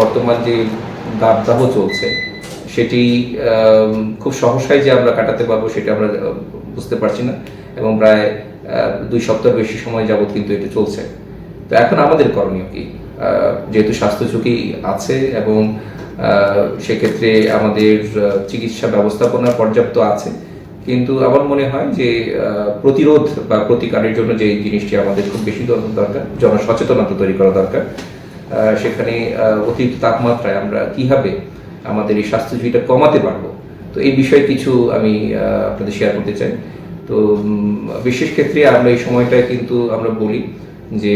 বর্তমান যে দাবদাহ চলছে, সেটি খুব সহসাই যে আমরা কাটাতে পারব সেটা আমরা বুঝতে পারছি না এবং প্রায় দুই সপ্তাহ বেশি সময় যাবত কিন্তু এটা চলছে। তো এখন আমাদের করণীয় কি? যেহেতু স্বাস্থ্য ঝুঁকি আছে এবং সেক্ষেত্রে আমাদের চিকিৎসা ব্যবস্থাপনা পর্যাপ্ত আছে, কিন্তু আমার মনে হয় যে প্রতিরোধ বা প্রতিকারের জন্য যে জিনিসটি আমাদের খুব বেশি দরকার, জনসচেতনতা তৈরি করা দরকার। সেখানে অতিরিক্ত তাপমাত্রায় আমরা কীভাবে আমাদের এই স্বাস্থ্য ঝুঁকিটা কমাতে পারব? তো এই বিষয়ে কিছু আমি আপনাদের শেয়ার করতে চাই। তো বিশেষ ক্ষেত্রে আমরা এই সময়টায় কিন্তু আমরা বলি যে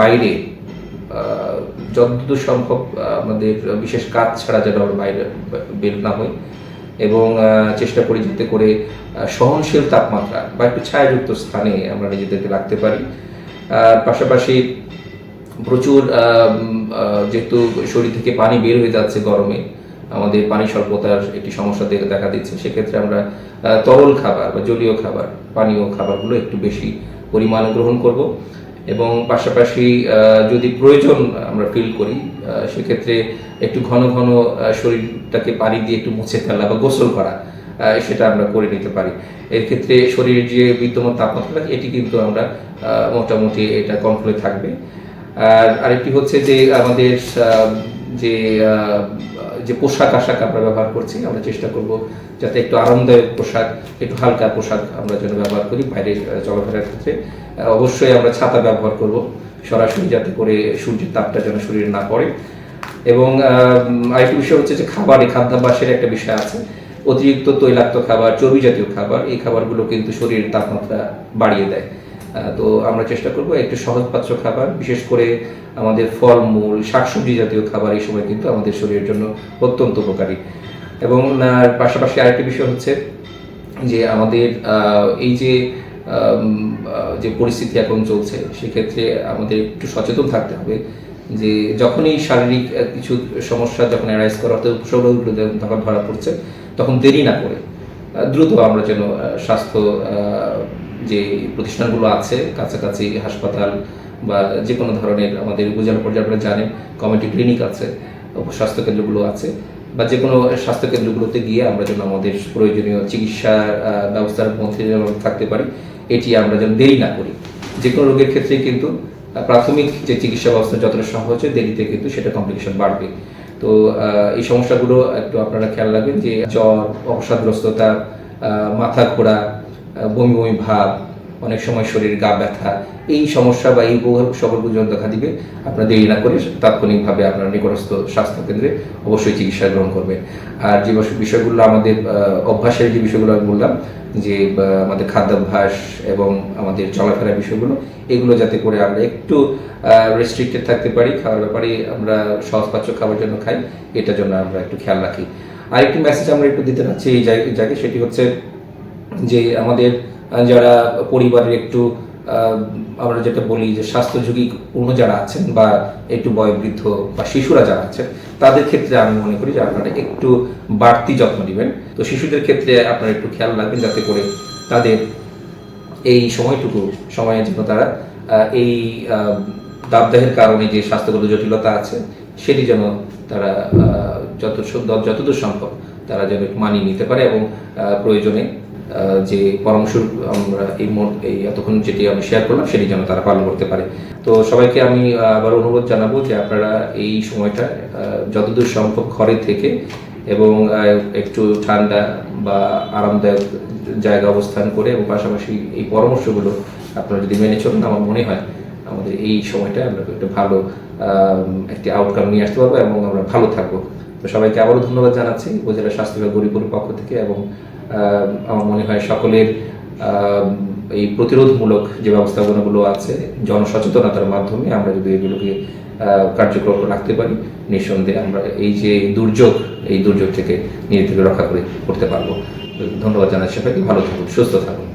বাইরে যতদূর সম্ভব আমাদের বিশেষ কাজ ছাড়া যেন আমরা বাইরে, বের না হই এবং চেষ্টা করি যাতে করে সহনশীল তাপমাত্রা বা একটু ছায়াযুক্ত স্থানে আমরা নিজেদেরকে রাখতে পারি। পাশাপাশি প্রচুর যেহেতু শরীর থেকে পানি বের হয়ে যাচ্ছে গরমে, আমাদের পানি স্বল্পতার একটি সমস্যা দেখা দিচ্ছে, সেক্ষেত্রে আমরা তরল খাবার বা জলীয় খাবার, পানীয় খাবারগুলো একটু বেশি পরিমাণে গ্রহণ করব এবং পাশাপাশি যদি প্রয়োজন আমরা ফিল করি সেক্ষেত্রে একটু ঘন ঘন শরীরটাকে পানি দিয়ে একটু মুছে ফেলা বা গোসল করা সেটা আমরা করে নিতে পারি। এর ক্ষেত্রে শরীরের যে বিদ্যমান তাপমাত্রা, এটি কিন্তু আমরা মোটামুটি এটা কন্ট্রোলে থাকবে। আর আরেকটি হচ্ছে যে আমাদের যে যে পোশাক আশাক আমরা ব্যবহার করছি, আমরা চেষ্টা করব যাতে একটু আরামদায়ক পোশাক, একটু হালকা পোশাক আমরা যেন ব্যবহার করি বাইরে চলাফেরার ক্ষেত্রে। অবশ্যই আমরা ছাতা ব্যবহার করব, সরাসরি যাতে করে সূর্যের তাপটা যেন শরীরে না পড়ে। এবং আরেকটি বিষয় হচ্ছে যে খাবারে, খাদ্যাভ্যাসের একটা বিষয় আছে, অতিরিক্ত তৈলাক্ত খাবার, চর্বি জাতীয় খাবার, এই খাবারগুলো কিন্তু শরীরের তাপমাত্রা বাড়িয়ে দেয়। তো আমরা চেষ্টা করব একটু সহজপাচ্য খাবার, বিশেষ করে আমাদের ফলমূল শাকসবজি জাতীয় খাবার এই সময় কিন্তু আমাদের শরীরের জন্য অত্যন্ত উপকারী। এবং পাশাপাশি আরেকটি বিষয় হচ্ছে যে আমাদের এই যে যে পরিস্থিতি এখন চলছে, সেক্ষেত্রে আমাদের একটু সচেতন থাকতে হবে যে যখনই শারীরিক কিছু সমস্যা যখন অ্যারাইজ করা অর্থাৎ উপসর্গগুলো যখন ধরা পড়ছে, তখন দেরি না করে দ্রুত আমরা যেন স্বাস্থ্য যে প্রতিষ্ঠানগুলো আছে, কাছাকাছি হাসপাতাল বা যে কোনো ধরনের আমাদের উপজেলা পর্যায়ে আপনারা জানেন কমিউনিটি ক্লিনিক আছে উপস্বাস্থ্য কেন্দ্রগুলো আছে, বা যে কোনো স্বাস্থ্য কেন্দ্রগুলোতে গিয়ে আমরা যেন আমাদের প্রয়োজনীয় চিকিৎসা ব্যবস্থার মধ্যে যেন থাকতে পারি, এটি আমরা যেন দেরি না করি। যে কোনো রোগের ক্ষেত্রে কিন্তু প্রাথমিক যে চিকিৎসা ব্যবস্থা যতটা সহজ হয় দেরিতে কিন্তু সেটা কমপ্লিকেশন বাড়বে। তো এই সমস্যাগুলো একটু আপনারা খেয়াল রাখবেন যে জ্বর, অবসাদগ্রস্ততা মাথা ঘোরা বমি বমি ভাব, অনেক সময় শরীর গা ব্যথা, এই সমস্যা বা এই সকলগুলো যখন দেখা দিবে, আপনারা দেরি না করে তাৎক্ষণিকভাবে আপনার নিকটস্থ স্বাস্থ্য কেন্দ্রে অবশ্যই চিকিৎসা গ্রহণ করবেন। আর যে বিষয়গুলো আমাদের অভ্যাসের যে বিষয়গুলো আমি বললাম, যে আমাদের খাদ্যাভ্যাস এবং আমাদের চলাফেরার বিষয়গুলো, এগুলো যাতে করে আমরা একটু রেস্ট্রিক্টেড থাকতে পারি, খাওয়ার ব্যাপারে আমরা সহজপাচ্য খাবার জন্য খাই, এটার জন্য আমরা একটু খেয়াল রাখি। আরেকটি মেসেজ আমরা একটু দিতে চাচ্ছি এই জায়গায় সেটি হচ্ছে যে আমাদের যারা পরিবারের একটু আমরা যেটা বলি যে স্বাস্থ্য ঝুঁকিপূর্ণ যারা আছেন বা একটু বয়োবৃদ্ধ বা শিশুরা যারা আছেন, তাদের ক্ষেত্রে আমি মনে করি যে আপনারা একটু বাড়তি যত্ন নেবেন। তো শিশুদের ক্ষেত্রে আপনারা একটু খেয়াল রাখবেন যাতে করে তাদের এই সময়টুকু, সময়ের জন্য তারা এই দাবদাহের কারণে যে স্বাস্থ্যগত জটিলতা আছে, সেটি যেন তারা যত যতদূর সম্ভব তারা যেন মানিয়ে নিতে পারে এবং প্রয়োজনে যে পরামর্শ আমরা এই এই এতক্ষণ যেটি আমি শেয়ার করলাম, সেটি যেন তারা পালন করতে পারে। তো সবাইকে আমি আবার অনুরোধ জানাব যে আপনারা এই সময়টা যতদূর সম্ভব ঘরে থেকে এবং একটু ঠান্ডা বা আরামদায়ক জায়গা অবস্থান করে এবং পাশাপাশি এই পরামর্শগুলো আপনারা যদি মেনে চলেন, আমার মনে হয় আমাদের এই সময়টা আমরা একটা ভালো একটি আউটকাম নিয়ে আসতে পারব এবং আমরা ভালো থাকব। তো সবাইকে আবারও ধন্যবাদ জানাচ্ছি। উপজেলা স্বাস্থ্য বিভাগ গরিপুরের পক্ষ থেকে এবং আমার মনে হয় সকলের এই প্রতিরোধমূলক যে ব্যবস্থাপনাগুলো আছে, জনসচেতনতার মাধ্যমে আমরা যদি এগুলোকে কার্যকর রাখতে পারি, নিঃসন্দেহে আমরা এই যে দুর্যোগ, এই দুর্যোগ থেকে নিজে থেকে রক্ষা করে করতে পারব। ধন্যবাদ জানাচ্ছি সবাইকে ভালো থাকুন, সুস্থ থাকুন।